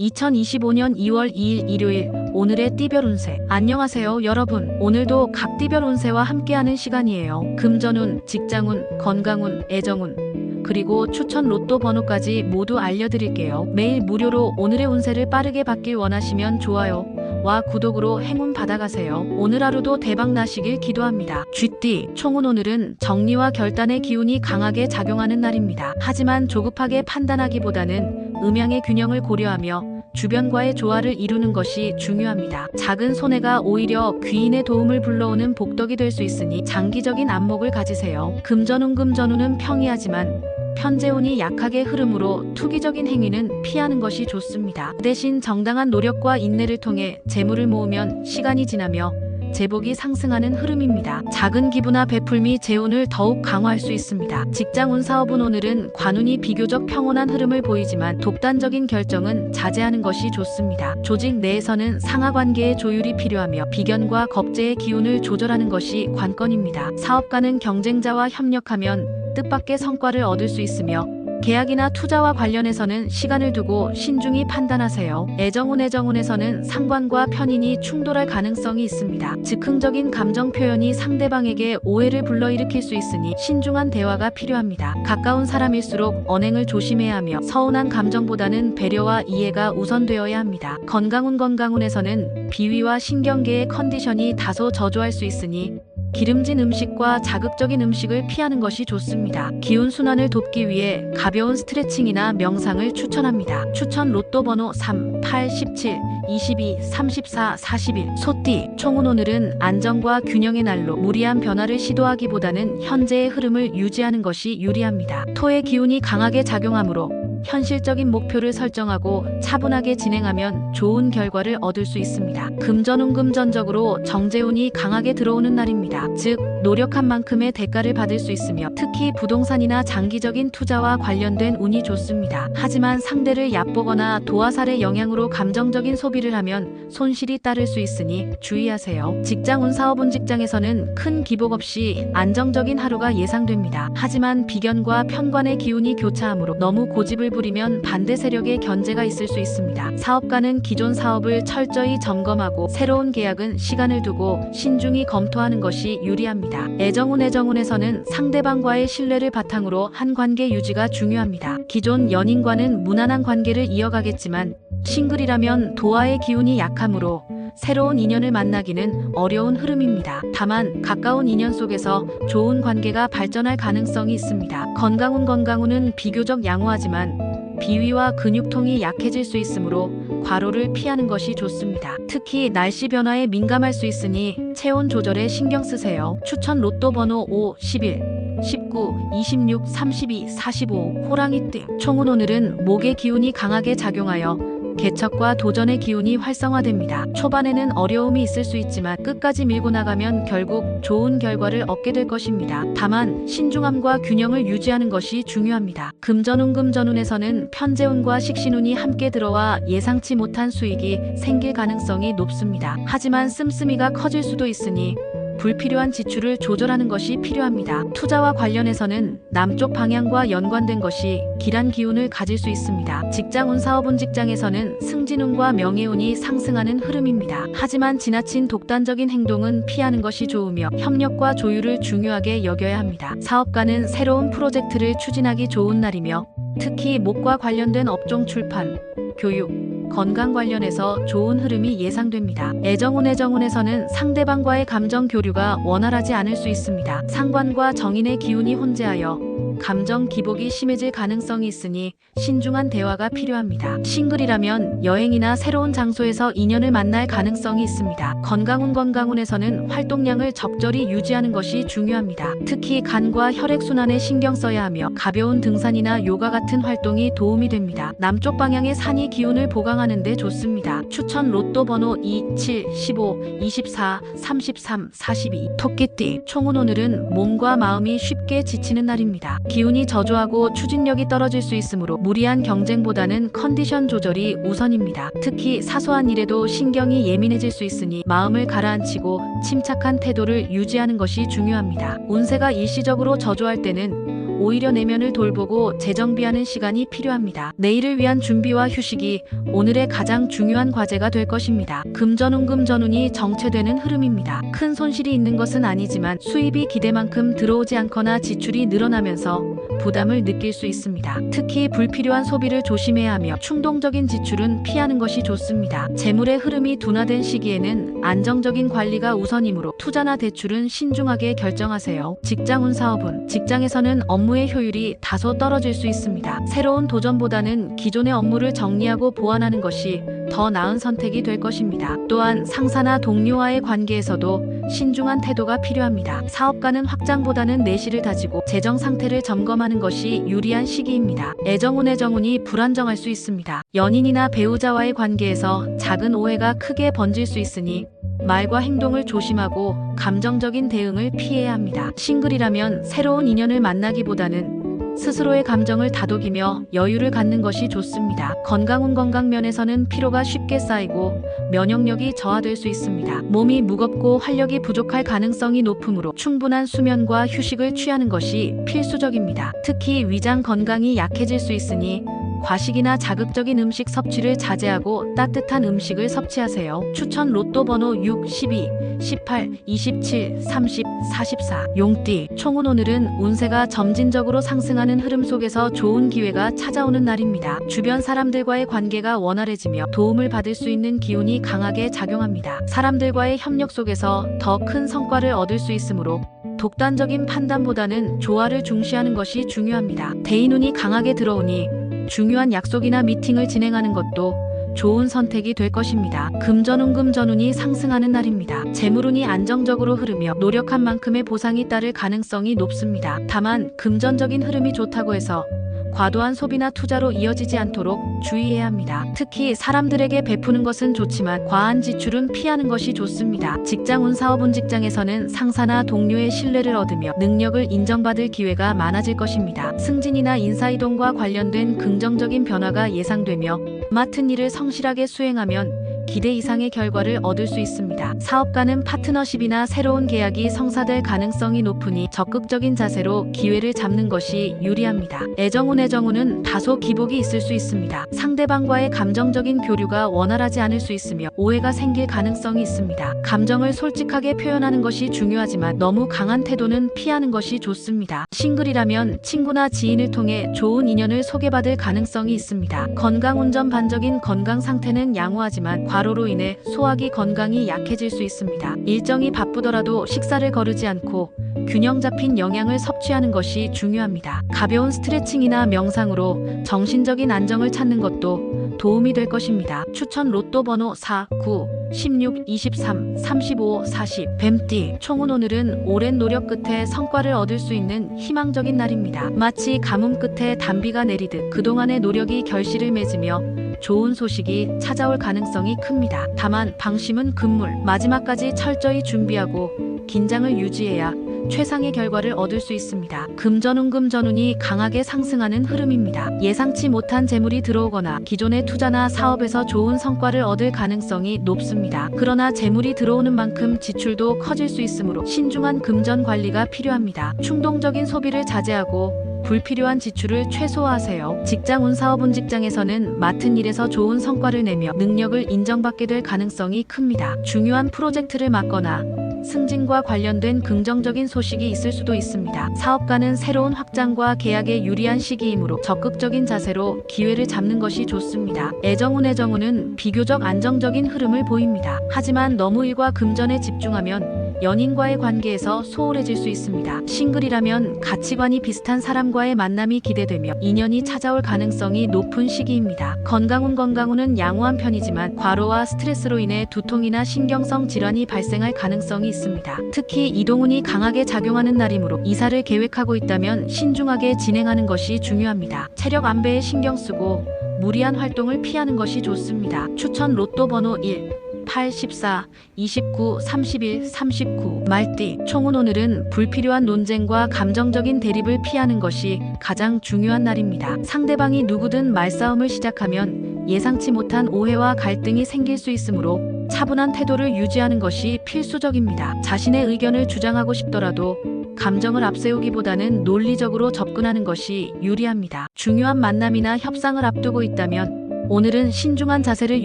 2025년 2월 2일 일요일 오늘의 띠별 운세 안녕하세요 여러분. 오늘도 각 띠별 운세와 함께하는 시간이에요. 금전운, 직장운, 건강운, 애정운. 그리고 추천 로또 번호까지 모두 알려드릴게요. 매일 무료로 오늘의 운세를 빠르게 받길 원하시면 좋아요 와 구독으로 행운 받아가세요 오늘 하루도 대박 나시길 기도합니다 쥐띠 총운 오늘은 정리와 결단의 기운이 강하게 작용하는 날입니다 하지만 조급하게 판단하기보다는 음양의 균형을 고려하며 주변과의 조화를 이루는 것이 중요합니다. 작은 손해가 오히려 귀인의 도움을 불러오는 복덕이 될 수 있으니 장기적인 안목을 가지세요. 금전운 금전운은 평이하지만 편재운이 약하게 흐름으로 투기적인 행위는 피하는 것이 좋습니다. 대신 정당한 노력과 인내를 통해 재물을 모으면 시간이 지나며 제복이 상승하는 흐름입니다. 작은 기부나 베풀미 재운을 더욱 강화할 수 있습니다. 직장운 사업운 오늘은 관운이 비교적 평온한 흐름을 보이지만 독단적인 결정은 자제하는 것이 좋습니다. 조직 내에서는 상하 관계의 조율이 필요하며 비견과 겁재의 기운을 조절하는 것이 관건입니다. 사업가는 경쟁자와 협력하면 뜻밖의 성과를 얻을 수 있으며 계약이나 투자와 관련해서는 시간을 두고 신중히 판단하세요. 애정운 애정운에서는 상관과 편인이 충돌할 가능성이 있습니다. 즉흥적인 감정 표현이 상대방에게 오해를 불러일으킬 수 있으니 신중한 대화가 필요합니다. 가까운 사람일수록 언행을 조심해야 하며 서운한 감정보다는 배려와 이해가 우선되어야 합니다. 건강운 건강운에서는 비위와 신경계의 컨디션이 다소 저조할 수 있으니 기름진 음식과 자극적인 음식을 피하는 것이 좋습니다. 기운 순환을 돕기 위해 가벼운 스트레칭이나 명상을 추천합니다. 추천 로또 번호 3, 8, 17, 22, 34, 41. 소띠. 총운 오늘은 안정과 균형의 날로 무리한 변화를 시도하기보다는 현재의 흐름을 유지하는 것이 유리합니다. 토의 기운이 강하게 작용하므로 현실적인 목표를 설정하고 차분하게 진행하면 좋은 결과를 얻을 수 있습니다. 금전운 금전적으로 정재운이 강하게 들어오는 날입니다. 즉, 노력한 만큼의 대가를 받을 수 있으며 특히 부동산이나 장기적인 투자와 관련된 운이 좋습니다. 하지만 상대를 얕보거나 도화살의 영향으로 감정적인 소비를 하면 손실이 따를 수 있으니 주의하세요. 직장운 사업운 직장에서는 큰 기복 없이 안정적인 하루가 예상됩니다. 하지만 비견과 편관의 기운이 교차하므로 너무 고집을 부리면 반대 세력의 견제가 있을 수 있습니다. 사업가는 기존 사업을 철저히 점검하고 새로운 계약은 시간을 두고 신중히 검토하는 것이 유리합니다. 애정운 애정운에서는 상대방과의 신뢰를 바탕으로 한 관계 유지가 중요합니다. 기존 연인과는 무난한 관계를 이어가겠지만 싱글이라면 도화의 기운이 약하므로 새로운 인연을 만나기는 어려운 흐름입니다. 다만 가까운 인연 속에서 좋은 관계가 발전할 가능성이 있습니다. 건강운 건강운은 비교적 양호하지만 비위와 근육통이 약해질 수 있으므로 과로를 피하는 것이 좋습니다. 특히 날씨 변화에 민감할 수 있으니 체온 조절에 신경 쓰세요. 추천 로또 번호 5, 11, 19, 26, 32, 45 호랑이 띠 총운 오늘은 목의 기운이 강하게 작용하여 개척과 도전의 기운이 활성화됩니다. 초반에는 어려움이 있을 수 있지만 끝까지 밀고 나가면 결국 좋은 결과를 얻게 될 것입니다. 다만 신중함과 균형을 유지하는 것이 중요합니다. 금전운 금전운에서는 편재운과 식신운이 함께 들어와 예상치 못한 수익이 생길 가능성이 높습니다. 하지만 씀씀이가 커질 수도 있으니 불필요한 지출을 조절하는 것이 필요합니다. 투자와 관련해서는 남쪽 방향과 연관된 것이 길한 기운을 가질 수 있습니다. 직장운 사업운 직장에서는 승진운과 명예운이 상승하는 흐름입니다. 하지만 지나친 독단적인 행동은 피하는 것이 좋으며 협력과 조율을 중요하게 여겨야 합니다. 사업가는 새로운 프로젝트를 추진하기 좋은 날이며 특히 목과 관련된 업종 출판, 교육, 건강 관련해서 좋은 흐름이 예상됩니다. 애정운 애정운에서는 상대방과의 감정 교류가 원활하지 않을 수 있습니다. 상관과 정인의 기운이 혼재하여 감정 기복이 심해질 가능성이 있으니 신중한 대화가 필요합니다. 싱글이라면 여행이나 새로운 장소에서 인연을 만날 가능성이 있습니다. 건강운 건강운에서는 활동량을 적절히 유지하는 것이 중요합니다. 특히 간과 혈액순환에 신경 써야 하며 가벼운 등산이나 요가 같은 활동이 도움이 됩니다. 남쪽 방향의 산이 기운을 보강하는 데 좋습니다. 추천 로또 번호 2, 7, 15, 24, 33, 42 토끼띠 총운 오늘은 몸과 마음이 쉽게 지치는 날입니다. 기운이 저조하고 추진력이 떨어질 수 있으므로 무리한 경쟁보다는 컨디션 조절이 우선입니다. 특히 사소한 일에도 신경이 예민해질 수 있으니 마음을 가라앉히고 침착한 태도를 유지하는 것이 중요합니다. 운세가 일시적으로 저조할 때는 오히려 내면을 돌보고 재정비하는 시간이 필요합니다. 내일을 위한 준비와 휴식이 오늘의 가장 중요한 과제가 될 것입니다. 금전운 금 전운이 정체되는 흐름입니다. 큰 손실이 있는 것은 아니지만 수입이 기대만큼 들어오지 않거나 지출이 늘어나면서 부담을 느낄 수 있습니다. 특히 불필요한 소비를 조심해야 하며 충동적인 지출은 피하는 것이 좋습니다. 재물의 흐름이 둔화된 시기에는 안정적인 관리가 우선이므로 투자나 대출은 신중하게 결정하세요. 직장운 사업은 직장에서는 업무의 효율이 다소 떨어질 수 있습니다. 새로운 도전보다는 기존의 업무를 정리하고 보완하는 것이 더 나은 선택이 될 것입니다. 또한 상사나 동료와의 관계에서도 신중한 태도가 필요합니다. 사업가는 확장보다는 내실을 다지고 재정 상태를 점검하는 것이 유리한 시기입니다. 애정운 애정운이 불안정할 수 있습니다. 연인이나 배우자와의 관계에서 작은 오해가 크게 번질 수 있으니 말과 행동을 조심하고 감정적인 대응을 피해야 합니다. 싱글이라면 새로운 인연을 만나기보다는 스스로의 감정을 다독이며 여유를 갖는 것이 좋습니다. 건강운 건강 면에서는 피로가 쉽게 쌓이고 면역력이 저하될 수 있습니다. 몸이 무겁고 활력이 부족할 가능성이 높으므로 충분한 수면과 휴식을 취하는 것이 필수적입니다. 특히 위장 건강이 약해질 수 있으니 과식이나 자극적인 음식 섭취를 자제하고 따뜻한 음식을 섭취하세요. 추천 로또 번호 6, 12, 18, 27, 30, 44. 용띠. 총은 오늘은 운세가 점진적으로 상승하는 흐름 속에서 좋은 기회가 찾아오는 날입니다. 주변 사람들과의 관계가 원활해지며 도움을 받을 수 있는 기운이 강하게 작용합니다. 사람들과의 협력 속에서 더 큰 성과를 얻을 수 있으므로 독단적인 판단보다는 조화를 중시하는 것이 중요합니다. 대인운이 강하게 들어오니 중요한 약속이나 미팅을 진행하는 것도 좋은 선택이 될 것입니다. 금전운 금전운이 상승하는 날입니다. 재물운이 안정적으로 흐르며 노력한 만큼의 보상이 따를 가능성이 높습니다. 다만 금전적인 흐름이 좋다고 해서 과도한 소비나 투자로 이어지지 않도록 주의해야 합니다. 특히 사람들에게 베푸는 것은 좋지만 과한 지출은 피하는 것이 좋습니다. 직장운 사업운 직장에서는 상사나 동료의 신뢰를 얻으며 능력을 인정받을 기회가 많아질 것입니다. 승진이나 인사이동과 관련된 긍정적인 변화가 예상되며 맡은 일을 성실하게 수행하면 기대 이상의 결과를 얻을 수 있습니다. 사업가는 파트너십이나 새로운 계약이 성사될 가능성이 높으니 적극적인 자세로 기회를 잡는 것이 유리합니다. 애정운 애정운은 다소 기복이 있을 수 있습니다. 상대방과의 감정적인 교류가 원활하지 않을 수 있으며 오해가 생길 가능성이 있습니다. 감정을 솔직하게 표현하는 것이 중요하지만 너무 강한 태도는 피하는 것이 좋습니다. 싱글이라면 친구나 지인을 통해 좋은 인연을 소개받을 가능성이 있습니다. 건강 운전 반적인 건강 상태는 양호하지만 과 로로 인해 소화기 건강이 약해질 수 있습니다. 일정이 바쁘더라도 식사를 거르지 않고 균형 잡힌 영양을 섭취하는 것이 중요합니다. 가벼운 스트레칭이나 명상으로 정신적인 안정을 찾는 것도 도움이 될 것입니다. 추천 로또 번호 4, 9, 16, 23, 35, 40. 뱀띠. 총은 오늘은 오랜 노력 끝에 성과를 얻을 수 있는 희망적인 날입니다. 마치 가뭄 끝에 단비가 내리듯 그동안의 노력이 결실을 맺으며 좋은 소식이 찾아올 가능성이 큽니다. 다만 방심은 금물. 마지막까지 철저히 준비하고 긴장을 유지해야 최상의 결과를 얻을 수 있습니다. 금전운 금 전운이 강하게 상승하는 흐름입니다. 예상치 못한 재물이 들어오거나 기존의 투자나 사업에서 좋은 성과를 얻을 가능성이 높습니다. 그러나 재물이 들어오는 만큼 지출도 커질 수 있으므로 신중한 금전 관리가 필요합니다. 충동적인 소비를 자제하고 불필요한 지출을 최소화하세요. 직장운 사업운 직장에서는 맡은 일에서 좋은 성과를 내며 능력을 인정받게 될 가능성이 큽니다. 중요한 프로젝트를 맡거나 승진과 관련된 긍정적인 소식이 있을 수도 있습니다. 사업가는 새로운 확장과 계약에 유리한 시기이므로 적극적인 자세로 기회를 잡는 것이 좋습니다. 애정운 애정운은 비교적 안정적인 흐름을 보입니다. 하지만 너무 일과 금전에 집중하면 연인과의 관계에서 소홀해질 수 있습니다. 싱글이라면 가치관이 비슷한 사람과의 만남이 기대되며 인연이 찾아올 가능성이 높은 시기입니다. 건강운 건강운은 양호한 편이지만 과로와 스트레스로 인해 두통이나 신경성 질환이 발생할 가능성이 있습니다. 특히 이동운이 강하게 작용하는 날이므로 이사를 계획하고 있다면 신중하게 진행하는 것이 중요합니다. 체력 안배에 신경 쓰고 무리한 활동을 피하는 것이 좋습니다. 추천 로또 번호 1 8, 14, 29, 31, 39. 말띠. 총은 오늘은 불필요한 논쟁과 감정적인 대립을 피하는 것이 가장 중요한 날입니다. 상대방이 누구든 말싸움을 시작하면 예상치 못한 오해와 갈등이 생길 수 있으므로 차분한 태도를 유지하는 것이 필수적입니다. 자신의 의견을 주장하고 싶더라도 감정을 앞세우기보다는 논리적으로 접근하는 것이 유리합니다. 중요한 만남이나 협상을 앞두고 있다면 오늘은 신중한 자세를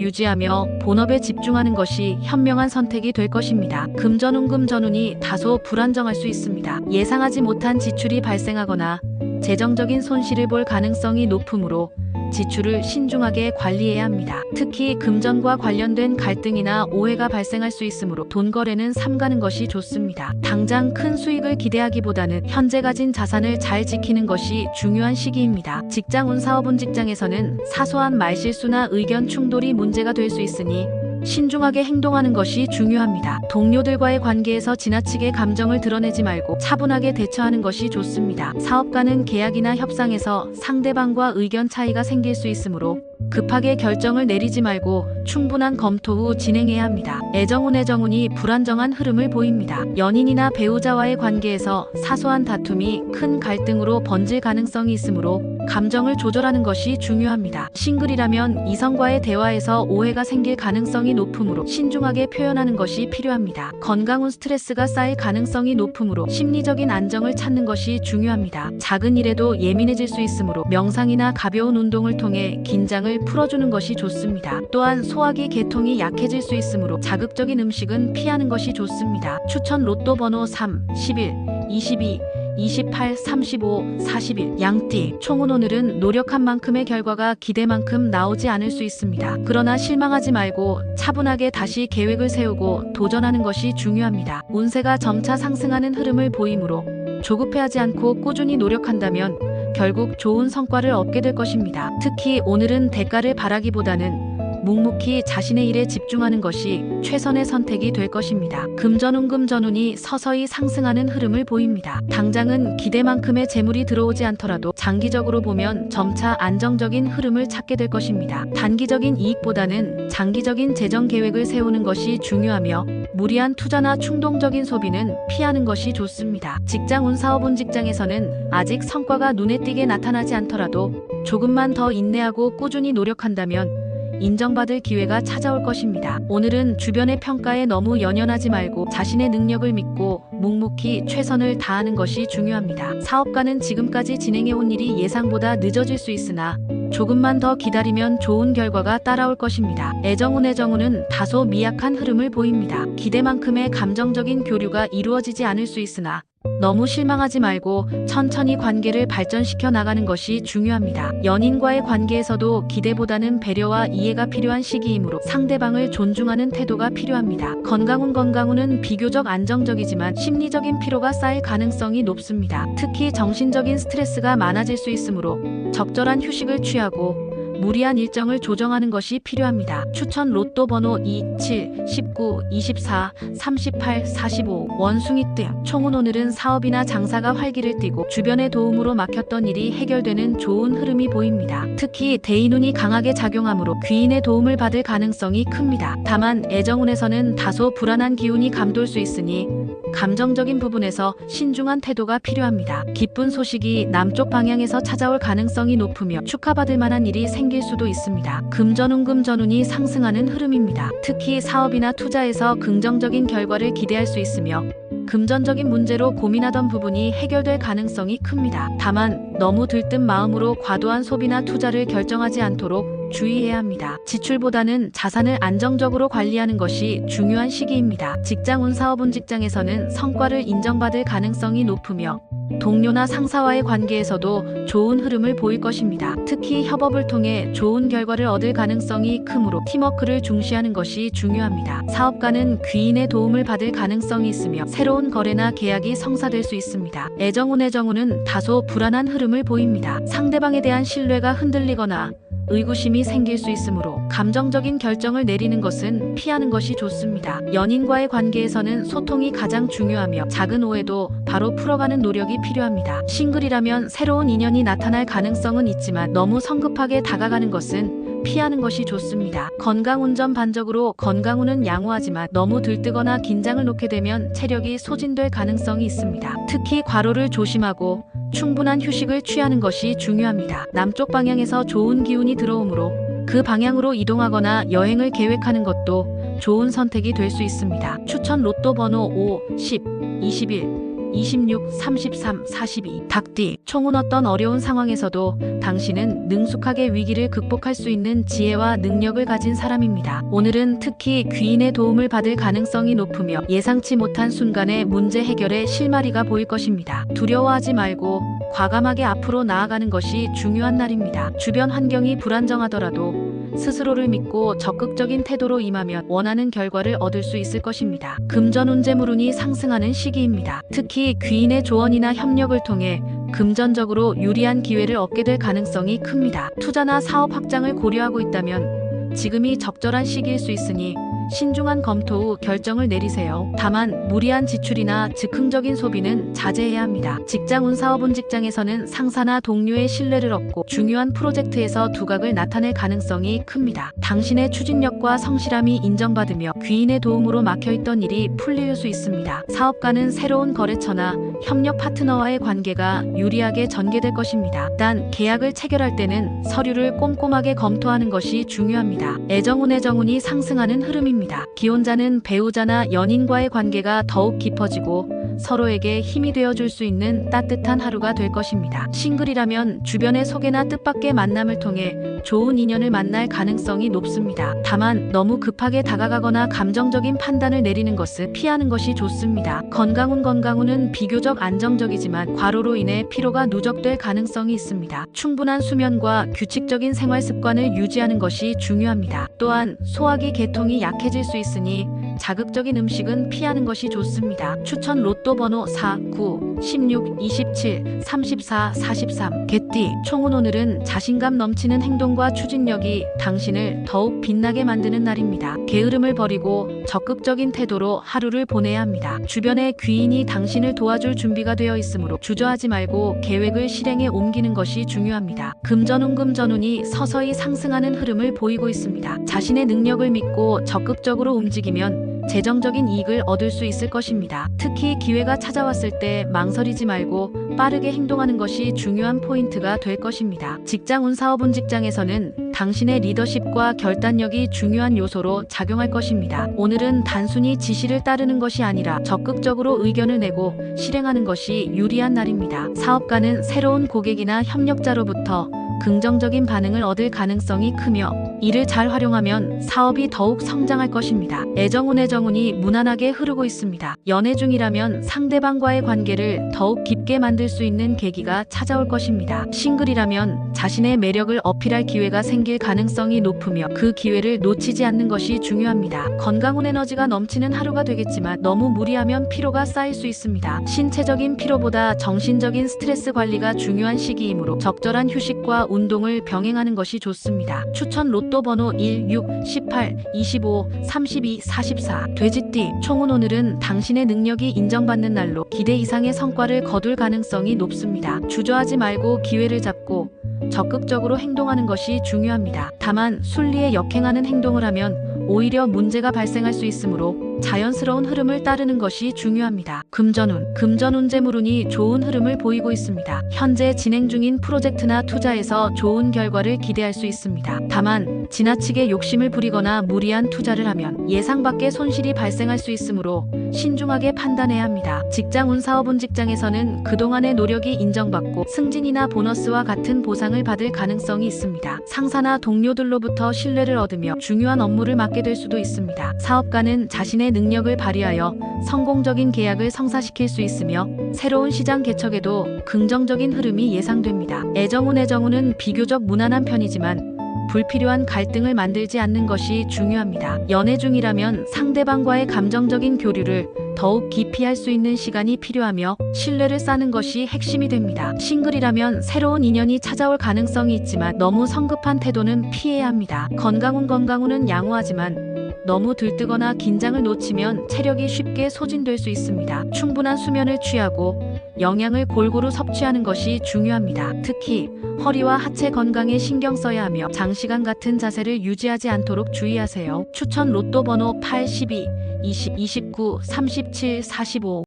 유지하며 본업에 집중하는 것이 현명한 선택이 될 것입니다. 금전운 금 전운이 다소 불안정할 수 있습니다. 예상하지 못한 지출이 발생하거나 재정적인 손실을 볼 가능성이 높으므로 지출을 신중하게 관리해야 합니다. 특히 금전과 관련된 갈등이나 오해가 발생할 수 있으므로 돈 거래는 삼가는 것이 좋습니다. 당장 큰 수익을 기대하기보다는 현재 가진 자산을 잘 지키는 것이 중요한 시기입니다. 직장운 사업운 직장에서는 사소한 말실수나 의견 충돌이 문제가 될 수 있으니 신중하게 행동하는 것이 중요합니다. 동료들과의 관계에서 지나치게 감정을 드러내지 말고 차분하게 대처하는 것이 좋습니다. 사업가는 계약이나 협상에서 상대방과 의견 차이가 생길 수 있으므로 급하게 결정을 내리지 말고 충분한 검토 후 진행해야 합니다. 애정운 애정운이 불안정한 흐름을 보입니다. 연인이나 배우자와의 관계에서 사소한 다툼이 큰 갈등으로 번질 가능성이 있으므로 감정을 조절하는 것이 중요합니다. 싱글이라면 이성과의 대화에서 오해가 생길 가능성이 높으므로 신중하게 표현하는 것이 필요합니다. 건강운 스트레스가 쌓일 가능성이 높으므로 심리적인 안정을 찾는 것이 중요합니다. 작은 일에도 예민해질 수 있으므로 명상이나 가벼운 운동을 통해 긴장을 풀어주는 것이 좋습니다. 또한 소화기 계통이 약해질 수 있으므로 자극적인 음식은 피하는 것이 좋습니다. 추천 로또 번호 3, 11, 22, 28, 35, 41 양띠 총은 오늘은 노력한 만큼의 결과가 기대만큼 나오지 않을 수 있습니다. 그러나 실망하지 말고 차분하게 다시 계획을 세우고 도전하는 것이 중요합니다. 운세가 점차 상승하는 흐름을 보이므로 조급해하지 않고 꾸준히 노력한다면 결국 좋은 성과를 얻게 될 것입니다. 특히 오늘은 대가를 바라기보다는 묵묵히 자신의 일에 집중하는 것이 최선의 선택이 될 것입니다. 금전운 금전운이 서서히 상승하는 흐름을 보입니다. 당장은 기대만큼의 재물이 들어오지 않더라도 장기적으로 보면 점차 안정적인 흐름을 찾게 될 것입니다. 단기적인 이익보다는 장기적인 재정 계획을 세우는 것이 중요하며 무리한 투자나 충동적인 소비는 피하는 것이 좋습니다. 직장운 사업운 직장에서는 아직 성과가 눈에 띄게 나타나지 않더라도 조금만 더 인내하고 꾸준히 노력한다면 인정받을 기회가 찾아올 것입니다. 오늘은 주변의 평가에 너무 연연하지 말고 자신의 능력을 믿고 묵묵히 최선을 다하는 것이 중요합니다. 사업가는 지금까지 진행해온 일이 예상보다 늦어질 수 있으나 조금만 더 기다리면 좋은 결과가 따라올 것입니다. 애정운 애정운은 다소 미약한 흐름을 보입니다. 기대만큼의 감정적인 교류가 이루어지지 않을 수 있으나 너무 실망하지 말고 천천히 관계를 발전시켜 나가는 것이 중요합니다. 연인과의 관계에서도 기대보다는 배려와 이해가 필요한 시기이므로 상대방을 존중하는 태도가 필요합니다. 건강운 건강운은 비교적 안정적이지만 심리적인 피로가 쌓일 가능성이 높습니다. 특히 정신적인 스트레스가 많아질 수 있으므로 적절한 휴식을 취하고 무리한 일정을 조정하는 것이 필요합니다. 추천 로또 번호 2, 7, 19, 24, 38, 45 원숭이 등 총은 오늘은 사업이나 장사가 활기를 띠고 주변의 도움으로 막혔던 일이 해결되는 좋은 흐름이 보입니다. 특히 대인운이 강하게 작용하므로 귀인의 도움을 받을 가능성이 큽니다. 다만 애정운에서는 다소 불안한 기운이 감돌 수 있으니 감정적인 부분에서 신중한 태도가 필요합니다. 기쁜 소식이 남쪽 방향에서 찾아올 가능성이 높으며 축하받을 만한 일이 생길 수도 있습니다. 금전운 금 전운이 상승하는 흐름입니다. 특히 사업이나 투자에서 긍정적인 결과를 기대할 수 있으며 금전적인 문제로 고민하던 부분이 해결될 가능성이 큽니다. 다만 너무 들뜬 마음으로 과도한 소비나 투자를 결정하지 않도록 주의해야 합니다. 지출보다는 자산을 안정적으로 관리하는 것이 중요한 시기입니다. 직장운 사업운 직장에서는 성과를 인정받을 가능성이 높으며 동료나 상사와의 관계에서도 좋은 흐름을 보일 것입니다. 특히 협업을 통해 좋은 결과를 얻을 가능성이 크므로 팀워크를 중시하는 것이 중요합니다. 사업가는 귀인의 도움을 받을 가능성이 있으며 새로운 거래나 계약이 성사될 수 있습니다. 애정운 애정운은 다소 불안한 흐름 을 보입니다. 상대방에 대한 신뢰가 흔들리거나 의구심이 생길 수 있으므로 감정적인 결정을 내리는 것은 피하는 것이 좋습니다. 연인과의 관계에서는 소통이 가장 중요하며 작은 오해도 바로 풀어가는 노력이 필요합니다. 싱글이라면 새로운 인연이 나타날 가능성은 있지만 너무 성급하게 다가가는 것은 피하는 것이 좋습니다. 건강운전 반적으로 건강운은 양호하지만 너무 들뜨거나 긴장을 놓게 되면 체력이 소진될 가능성이 있습니다. 특히 과로를 조심하고 충분한 휴식을 취하는 것이 중요합니다. 남쪽 방향에서 좋은 기운이 들어오므로 그 방향으로 이동하거나 여행을 계획하는 것도 좋은 선택이 될 수 있습니다. 추천 로또 번호 5, 10, 21, 26, 33, 42. 닭띠. 총은 어떤 어려운 상황에서도 당신은 능숙하게 위기를 극복할 수 있는 지혜와 능력을 가진 사람입니다. 오늘은 특히 귀인의 도움을 받을 가능성이 높으며 예상치 못한 순간에 문제 해결에 실마리가 보일 것입니다. 두려워하지 말고 과감하게 앞으로 나아가는 것이 중요한 날입니다. 주변 환경이 불안정하더라도 스스로를 믿고 적극적인 태도로 임하면 원하는 결과를 얻을 수 있을 것입니다. 금전 운재물운이 상승하는 시기입니다. 특히 귀인의 조언이나 협력을 통해 금전적으로 유리한 기회를 얻게 될 가능성이 큽니다. 투자나 사업 확장을 고려하고 있다면 지금이 적절한 시기일 수 있으니 신중한 검토 후 결정을 내리세요. 다만 무리한 지출이나 즉흥적인 소비는 자제해야 합니다. 직장 운 사업운 직장에서는 상사나 동료의 신뢰를 얻고 중요한 프로젝트에서 두각을 나타낼 가능성이 큽니다. 당신의 추진력과 성실함이 인정받으며 귀인의 도움으로 막혀있던 일이 풀릴 수 있습니다. 사업가는 새로운 거래처나 협력 파트너와의 관계가 유리하게 전개될 것입니다. 단 계약을 체결할 때는 서류를 꼼꼼하게 검토하는 것이 중요합니다. 애정운 애정운이 상승하는 흐름입니다. 기혼자는 배우자나 연인과의 관계가 더욱 깊어지고 서로에게 힘이 되어줄 수 있는 따뜻한 하루가 될 것입니다. 싱글이라면 주변의 소개나 뜻밖의 만남을 통해 좋은 인연을 만날 가능성이 높습니다. 다만 너무 급하게 다가가거나 감정적인 판단을 내리는 것을 피하는 것이 좋습니다. 건강운 건강운은 비교적 안정적이지만 과로로 인해 피로가 누적될 가능성이 있습니다. 충분한 수면과 규칙적인 생활 습관을 유지하는 것이 중요합니다. 또한 소화기 계통이 약해질 수 있으니 자극적인 음식은 피하는 것이 좋습니다. 추천 로또 번호 4, 9, 16, 27, 34, 43. 개띠. 총은 오늘은 자신감 넘치는 행동과 추진력이 당신을 더욱 빛나게 만드는 날입니다. 게으름을 버리고 적극적인 태도로 하루를 보내야 합니다. 주변에 귀인이 당신을 도와줄 준비가 되어 있으므로 주저하지 말고 계획을 실행에 옮기는 것이 중요합니다. 금전운 금 전운이 서서히 상승하는 흐름을 보이고 있습니다. 자신의 능력을 믿고 적극적으로 움직이면 재정적인 이익을 얻을 수 있을 것입니다. 특히 기회가 찾아왔을 때 망설이지 말고 빠르게 행동하는 것이 중요한 포인트가 될 것입니다. 직장 운 사업운 직장에서는 당신의 리더십과 결단력이 중요한 요소로 작용할 것입니다. 오늘은 단순히 지시를 따르는 것이 아니라 적극적으로 의견을 내고 실행하는 것이 유리한 날입니다. 사업가는 새로운 고객이나 협력자로부터 긍정적인 반응을 얻을 가능성이 크며 이를 잘 활용하면 사업이 더욱 성장할 것입니다. 애정운 애정운이 무난하게 흐르고 있습니다. 연애 중이라면 상대방과의 관계를 더욱 깊게 만들 수 있는 계기가 찾아올 것입니다. 싱글이라면 자신의 매력을 어필할 기회가 생길 가능성이 높으며 그 기회를 놓치지 않는 것이 중요합니다. 건강운 에너지가 넘치는 하루가 되겠지만 너무 무리하면 피로가 쌓일 수 있습니다. 신체적인 피로보다 정신적인 스트레스 관리가 중요한 시기이므로 적절한 휴식과 운동을 병행하는 것이 좋습니다. 추천 로또 번호 1, 6, 18, 25, 32, 44. 돼지띠. 총은 오늘은 당신의 능력이 인정받는 날로 기대 이상의 성과를 거둘 가능성이 높습니다. 주저하지 말고 기회를 잡고 적극적으로 행동하는 것이 중요합니다. 다만 순리에 역행하는 행동을 하면 오히려 문제가 발생할 수 있으므로 자연스러운 흐름을 따르는 것이 중요합니다. 금전운, 금전운 재물운이 좋은 흐름을 보이고 있습니다. 현재 진행 중인 프로젝트나 투자에서 좋은 결과를 기대할 수 있습니다. 다만 지나치게 욕심을 부리거나 무리한 투자를 하면 예상 밖의 손실이 발생할 수 있으므로 신중하게 판단해야 합니다. 직장운 사업운 직장에서는 그동안의 노력이 인정받고 승진이나 보너스와 같은 보상을 받을 가능성이 있습니다. 상사나 동료들로부터 신뢰를 얻으며 중요한 업무를 맡게 될 수도 있습니다. 사업가는 자신의 능력을 발휘하여 성공적인 계약을 성사시킬 수 있으며 새로운 시장 개척에도 긍정적인 흐름이 예상됩니다. 애정운 애정운은 비교적 무난한 편이지만 불필요한 갈등을 만들지 않는 것이 중요합니다. 연애 중이라면 상대방과의 감정적인 교류를 더욱 깊이 할 수 있는 시간이 필요하며 신뢰를 쌓는 것이 핵심이 됩니다. 싱글이라면 새로운 인연이 찾아올 가능성이 있지만 너무 성급한 태도는 피해야 합니다. 건강운 건강운은 양호하지만 너무 들뜨거나 긴장을 놓치면 체력이 쉽게 소진될 수 있습니다. 충분한 수면을 취하고 영양을 골고루 섭취하는 것이 중요합니다. 특히 허리와 하체 건강에 신경 써야 하며 장시간 같은 자세를 유지하지 않도록 주의하세요. 추천 로또 번호 8, 12, 20, 29, 37, 45